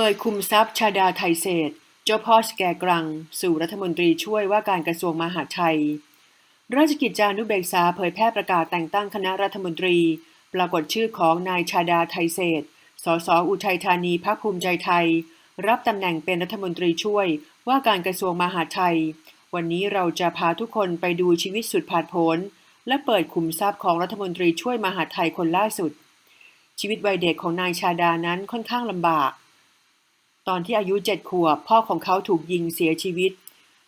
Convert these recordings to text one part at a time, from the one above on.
เปิดคุมทรัพย์ชาดาไทยเศรษฐ์เจ้าพ่อสแกกรัง สู่รัฐมนตรีช่วยว่าการกระทรวงมหาดไทย ราชกิจจานุเบกษาเผยแพร่ประกาศแต่งตั้งคณะรัฐมนตรี ปรากฏชื่อของนายชาดาไทยเศรษฐ์สสอุทัยธานีพรรคภูมิใจไทย รับตำแหน่งเป็นรัฐมนตรีช่วยว่าการกระทรวงมหาดไทย วันนี้เราจะพาทุกคนไปดูชีวิตสุดผาดโผนและเปิดขุมทรัพย์ของรัฐมนตรีช่วยมหาดไทยคนล่าสุด ชีวิตวัยเด็กของนายชาดานั้นค่อนข้างลำบาก ตอนที่อายุเจ็ดขวบ พ่อของเขาถูกยิงเสียชีวิต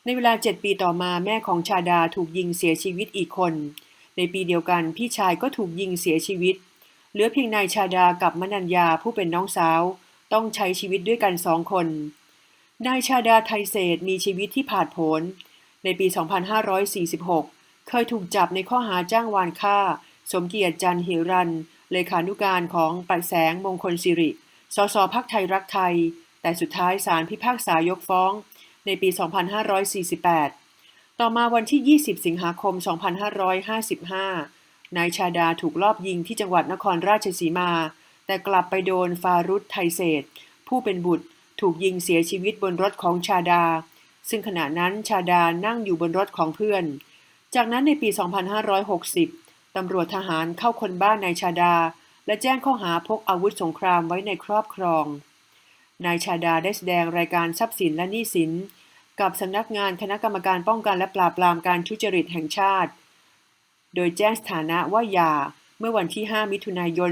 ในเวลาเจ็ดปีต่อมาแม่ของชาดาถูกยิงเสียชีวิตอีกคน ในปีเดียวกันพี่ชายก็ถูกยิงเสียชีวิต เหลือเพียงนายชาดากับมนัญญาผู้เป็นน้องสาว ต้องใช้ชีวิตด้วยกันสองคน นายชาดาไทยเศษมีชีวิตที่ผาดโผนในปี 2546 เคยถูกจับในข้อหาจ้างวานฆ่า สมเกียรติจันทร์หิรัน เลขานุการของปัดแสงมงคลสิริ สสพักไทยรักไทย แต่สุดท้ายศาลพิพากษายกฟ้องในปี 2548 ต่อมาวันที่ 20 สิงหาคม 2555 นายชาดาถูกลอบยิงที่จังหวัดนครราชสีมา แต่กลับไปโดนฟารุธไทเศษ ผู้เป็นบุตรถูกยิงเสียชีวิตบนรถของชาดา ซึ่งขณะนั้นชาดานั่งอยู่บนรถของเพื่อน จากนั้นในปี 2560 ตำรวจทหารเข้าคนบ้านนายชาดา และแจ้งข้อหาพกอาวุธสงครามไว้ในครอบครอง นายชาดาได้แสดงรายการทรัพย์สินและหนี้สิน กับสำนักงานคณะกรรมการป้องกันและปราบปรามการทุจริตแห่งชาติ โดยแจ้งสถานะว่าหย่าเมื่อวันที่ 5 มิถุนายน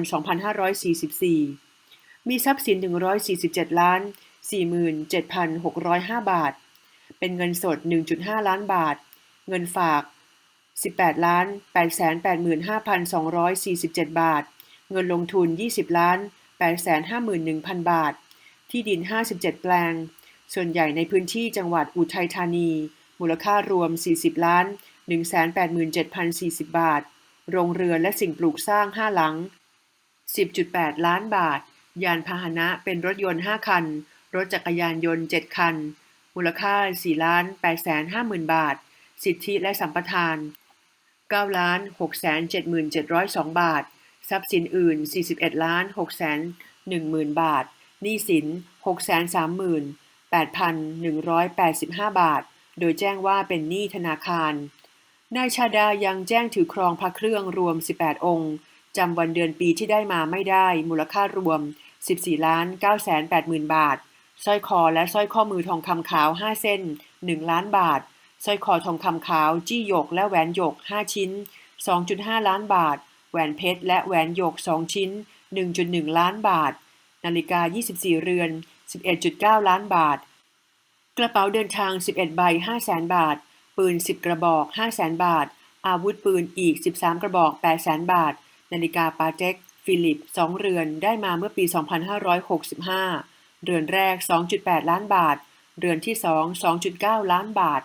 2544 มีทรัพย์สิน 147 ล้าน 47,605 บาท เป็นเงินสด 1.5 ล้านบาท เงินฝาก 18 ล้าน 885,247 บาท เงินลงทุน 20 ล้าน 851,000 บาท ที่ดิน 57 แปลง ส่วนใหญ่ในพื้นที่จังหวัดอุทัยธานี มูลค่ารวม 40 ล้าน 187,040 บาท โรงเรือนและสิ่งปลูกสร้าง 5 หลัง 10.8 ล้านบาท ยานพาหนะเป็นรถยนต์ 5 คัน รถจักรยานยนต์ 7 คัน มูลค่า 4 ล้าน 8 5 0 0 0 0 บาท สิทธิและสัมปทาน 9 ล้าน 6 7 7 0 2 บาท ทรัพย์สินอื่น 41 ล้าน 6 1 0 0 0 0 บาท หนี้สิน 6 3 8,185 บาท โดยแจ้งว่าเป็นหนี้ธนาคาร นายชาดายังแจ้งถือครองพระเครื่องรวม 18 องค์จำวันเดือนปีที่ได้มาไม่ได้ มูลค่ารวม 14ล้าน9 8 0 0 0บาท สร้อยคอและสร้อยข้อมือทองคำขาว 5 เส้น 1 ล้านบาท สร้อยคอทองคำขาว จี้หยกและแหวนหยก 5 ชิ้น 2.5 ล้านบาท แหวนเพชรและแหวนหยก 2 ชิ้น 1.1 ล้านบาท นาฬิกา 24 เรือน 11.9 ล้านบาท กระเป๋าเดินทาง 11 ใบ5แสนบาท ปืน 10 กระบอก5แสนบาท อาวุธปืนอีก 13 กระบอก8แสนบาท นาฬิกาปาเต็ก ฟิลิป 2 เรือน ได้มาเมื่อปี 2565 เรือนแรก 2.8 ล้านบาท เรือนที่ 2 2.9 ล้านบาท